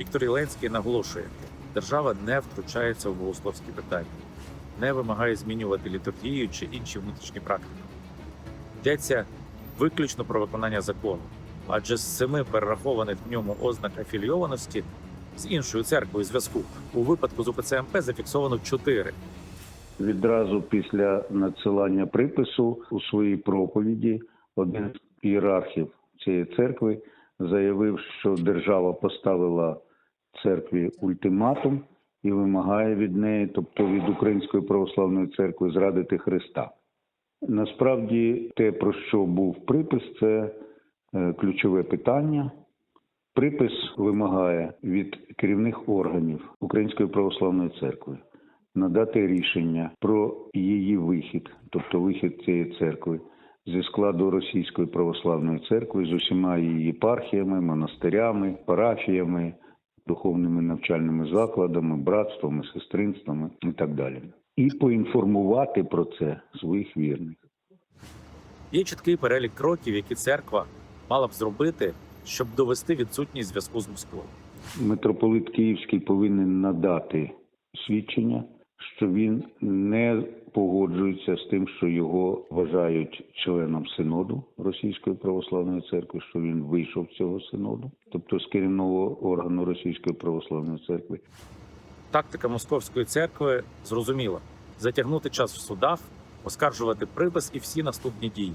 Віктор Єленський наголошує, держава не втручається в богословські питання, не вимагає змінювати літургію чи інші внутрішні практики. Йдеться виключно про виконання закону, адже з семи перерахованих в ньому ознак афілійованості з іншою церквою зв'язку у випадку з УПЦ МП зафіксовано чотири. Відразу після надсилання припису у своїй проповіді один з ієрархів цієї церкви заявив, що держава поставила церкві ультиматум і вимагає від неї, тобто від Української православної церкви, зрадити Христа. Насправді, те, про що був припис, це е, ключове питання. Припис вимагає від керівних органів Української православної церкви надати рішення про її вихід, тобто вихід цієї церкви зі складу Російської православної церкви з усіма її єпархіями, монастирями, парафіями, духовними навчальними закладами, братствами, сестринствами і так далі. І поінформувати про це своїх вірних. Є чіткий перелік кроків, які церква мала б зробити, щоб довести відсутність зв'язку з Москвою. Митрополит Київський повинен надати свідчення, що він не погоджується з тим, що його вважають членом синоду Російської православної церкви, що він вийшов з цього синоду, тобто з керівного органу Російської православної церкви. Тактика московської церкви зрозуміла: затягнути час в судах, оскаржувати припис і всі наступні дії.